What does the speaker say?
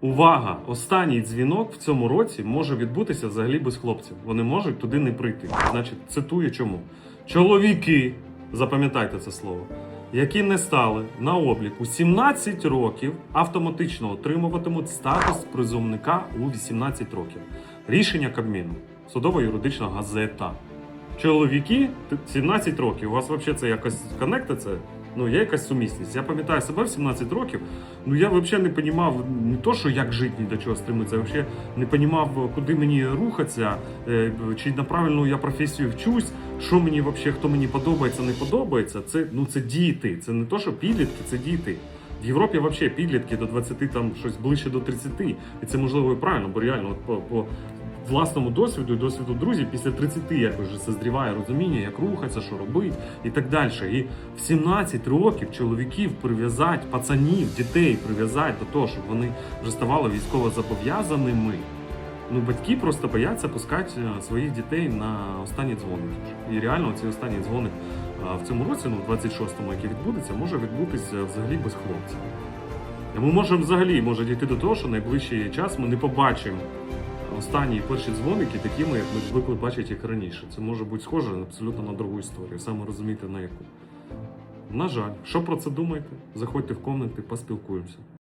Увага! Останній дзвінок в цьому році може відбутися взагалі без хлопців. Вони можуть туди не прийти. Значить, цитую чому. Чоловіки, запам'ятайте це слово, які не стали на обліку 17 років, автоматично отримуватимуть статус призовника у 18 років. Рішення Кабміну. Судово-юридична газета. Чоловіки т- 17 років. У вас взагалі це якось коннектиться? Ну, є якась сумісність. Я пам'ятаю себе в 17 років. Ну я взагалі не розумів не то, що як жити, ні до чого стремитися, я взагалі не розумів, куди мені рухатися, е, чи на правильну я професію вчусь, що мені взагалі, хто мені подобається, не подобається. Це ну це діти. Це не то, що підлітки, це діти. В Європі взагалі підлітки до 20, там щось ближче до 30. І це можливо і правильно, бо реально от по, по власному досвіду і досвіду друзів після 30 якось вже созріває розуміння, як рухатися, що робити і так далі. І в 17 років чоловіків прив'язати, пацанів, дітей прив'язати до того, щоб вони вже ставали військово зобов'язаними. Ну, батьки просто бояться пускати е, своїх дітей на останній дзвоник. І реально цей останній дзвоник е, в цьому році, ну, в 26-му, який відбудеться, може відбутися взагалі без хлопців. Ми можемо взагалі може дійти до того, що найближчий час ми не побачимо останні і перші дзвоники такими, як ми звикли бачити їх раніше. Це може бути схоже абсолютно на другу історію, саме розумієте на яку. На жаль, що про це думаєте? Заходьте в коменти, поспілкуємося.